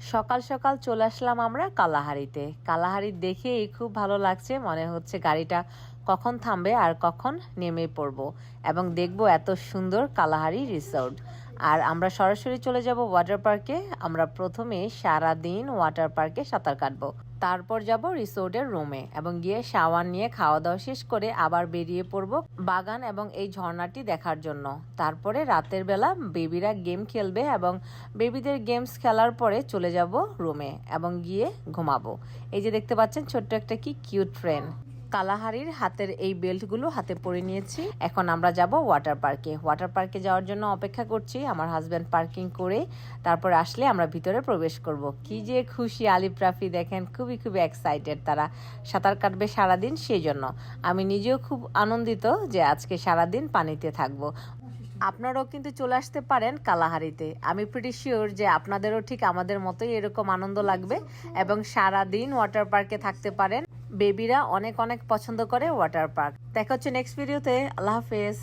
সকাল সকাল চলে আসলাম আমরা কালাহারিতে। কালাহারি দেখেই খুব ভালো লাগছে, মনে হচ্ছে গাড়িটা কখন থামবে আর কখন নেমে পড়ব এবং দেখব এত সুন্দর কালাহারি রিসোর্ট। আর আমরা সরাসরি চলে যাব ওয়াটার পার্কে আমরা প্রথমে সারা দিন ওয়াটার পার্কে সাঁতার কাটবো। তারপর যাব রিসোর্টের রুমে এবং গিয়ে শাওয়ার নিয়ে খাওয়া দাওয়া শেষ করে আবার বেরিয়ে পড়ব বাগান এবং এই ঝর্ণাটি দেখার জন্য। তারপরে রাতের বেলা বেবিরা গেম খেলবে এবং বেবিদের গেমস খেলার পরে চলে যাব রুমে এবং গিয়ে ঘুমাবো। এই যে দেখতে পাচ্ছেন ছোট্ট একটা কি কিউট ট্রেন কালাহারির হাতের এই বেল্টগুলো হাতে পরে নিয়েছি। এখন আমরা যাব ওয়াটার পার্কে। ওয়াটার পার্কে যাওয়ার জন্য অপেক্ষা করছি আমার হাজব্যান্ড পার্কিং করে। তারপর আসলে আমরা ভিতরে প্রবেশ করব। কি যে খুশি আলিফ রাফি দেখেন, খুবই খুবই এক্সাইটেড তারা। সাঁতার কাটবে সারাদিন সেই জন্য আমি নিজেও খুব আনন্দিত যে আজকে সারাদিন পানিতে থাকব। আপনারাও কিন্তু চলে আসতে পারেন কালাহারিতে। আমি প্রিটি শিওর যে আপনাদেরও ঠিক আমাদের মতোই এরকম আনন্দ লাগবে এবং সারা দিন ওয়াটার পার্কে থাকতে পারেন। বেবিরা অনেক অনেক পছন্দ করে ওয়াটার পার্ক দেখা হচ্ছে নেক্সট ভিডিওতে আল্লাহ হাফেজ।